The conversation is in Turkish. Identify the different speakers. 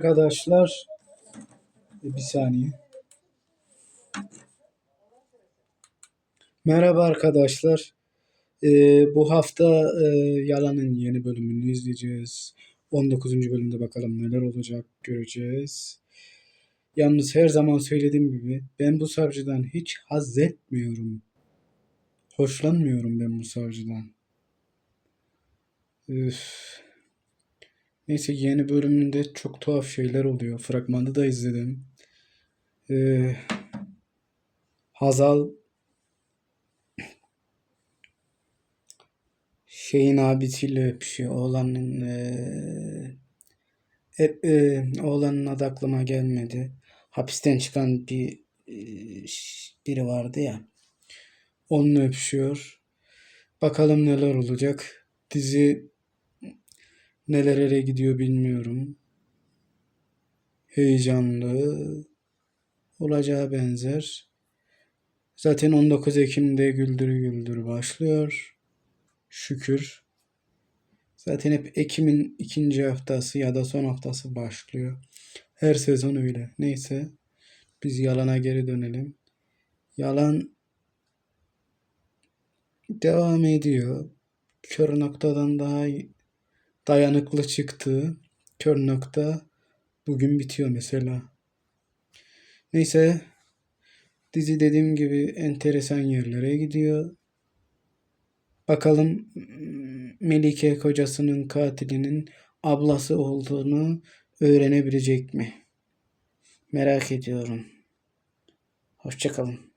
Speaker 1: Arkadaşlar bir saniye. Merhaba arkadaşlar. Ee, bu hafta e, Yalan'ın yeni bölümünü izleyeceğiz. 19. bölümde bakalım neler olacak göreceğiz. Yalnız her zaman söylediğim gibi ben bu savcıdan hiç haz etmiyorum. Hoşlanmıyorum ben bu savcıdan. Üf. Neyse yeni bölümünde çok tuhaf şeyler oluyor. Fragmanı da izledim. Ee, Hazal şeyin abisiyle öpüşüyor. Oğlanın eee, hep, eee, oğlanın adı aklıma gelmedi. Hapisten çıkan bir ş- biri vardı ya. Onunla öpüşüyor. Bakalım neler olacak. Dizi nelere gidiyor bilmiyorum. Heyecanlı olacağı benzer. Zaten 19 Ekim'de Güldür Güldür başlıyor. Şükür. Zaten hep Ekim'in ikinci haftası ya da son haftası başlıyor. Her sezon öyle. Neyse. Biz yalana geri dönelim. Yalan devam ediyor. Kör noktadan daha dayanıklı çıktı. Kör nokta bugün bitiyor mesela. Neyse. Dizi dediğim gibi enteresan yerlere gidiyor. Bakalım mm, Melike kocasının katilinin ablası olduğunu öğrenebilecek mi? Merak ediyorum. Hoşçakalın.